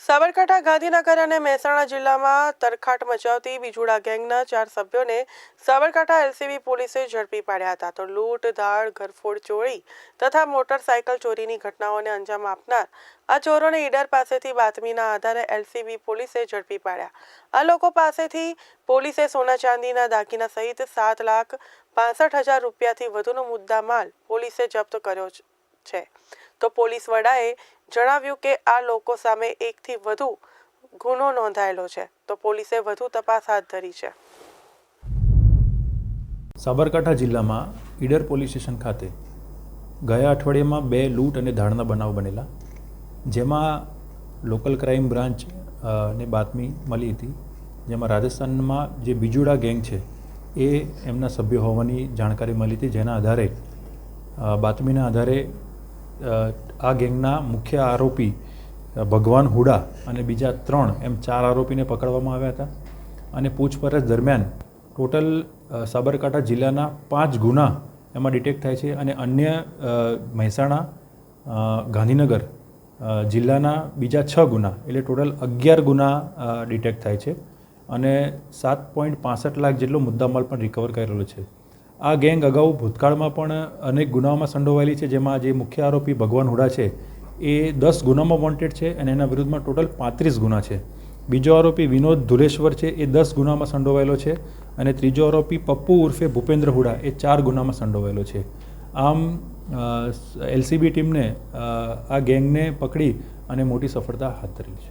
સાબરકાંઠા, ગાંધીનગર અને મહેસાણા જિલ્લામાં તરખાટ મચાવતી બીજુડા ગેંગના ચાર સભ્યોને સાબરકાંઠા એલસીબી પોલીસે ઝડપી પાડ્યા હતા. તો લૂંટ, ધાડ, ઘરફોડ, ચોરી તથા મોટરસાયકલ ચોરીની ઘટનાઓને અંજામ આપનાર આ ચોરોને ઈડર પાસેથી બાતમીના આધારે એલસીબી પોલીસે ઝડપી પાડ્યા. આ લોકો પાસેથી પોલીસે સોના ચાંદીના દાગીના સહિત સાત લાખ પાસઠ હજાર રૂપિયાથી વધુનો મુદ્દા માલ પોલીસે જપ્ત કર્યો છે. તો પોલીસ વડાએ જણાવ્યું કે આ લોકો સામે એકથી વધુ ગુનો નોંધાયેલો છે. તો પોલીસે વધુ તપાસ હાથ ધરી છે. સાબરકાંઠા જિલ્લામાં ઈડર પોલીસ સ્ટેશન ખાતે ગયા અઠવાડિયામાં બે લૂંટ અને ધાડના બનાવ બનેલા, જેમાં લોકલ ક્રાઇમ બ્રાન્ચ ને બાતમી મળી હતી, જેમાં રાજસ્થાનમાં જે બીજુડા ગેંગ છે, એ એમના સભ્યો હોવાની જાણકારી મળી હતી, જેના આધારે બાતમીના આધારે આ ગેંગના મુખ્ય આરોપી ભગવાન હુડા અને બીજા ત્રણ એમ ચાર આરોપીને પકડવામાં આવ્યા હતા. અને પૂછપરછ દરમિયાન ટોટલ સાબરકાંઠા જિલ્લાના પાંચ ગુના એમાં ડિટેક્ટ થાય છે અને અન્ય મહેસાણા ગાંધીનગર જિલ્લાના બીજા છ ગુના એટલે ટોટલ અગિયાર ગુના ડિટેક્ટ થાય છે. અને સાત પોઈન્ટ પાસઠ લાખ જેટલો મુદ્દામાલ પણ રિકવર કરેલો છે. આ ગેંગ અગાઉ ભૂતકાળમાં પણ અનેક ગુનાઓમાં સંડોવાયેલી છે, જેમાં જે મુખ્ય આરોપી ભગવાન હુડા છે, એ દસ ગુનામાં વોન્ટેડ છે અને એના વિરુદ્ધમાં ટોટલ પાંત્રીસ ગુના છે. બીજો આરોપી વિનોદ ધુલેશ્વર છે, એ દસ ગુનામાં સંડોવાયેલો છે અને ત્રીજો આરોપી પપ્પુ ઉર્ફે ભૂપેન્દ્ર હુડા, એ ચાર ગુનામાં સંડોવાયેલો છે. આમ એલસીબી ટીમને આ ગેંગને પકડી અને મોટી સફળતા હાથ ધરી છે.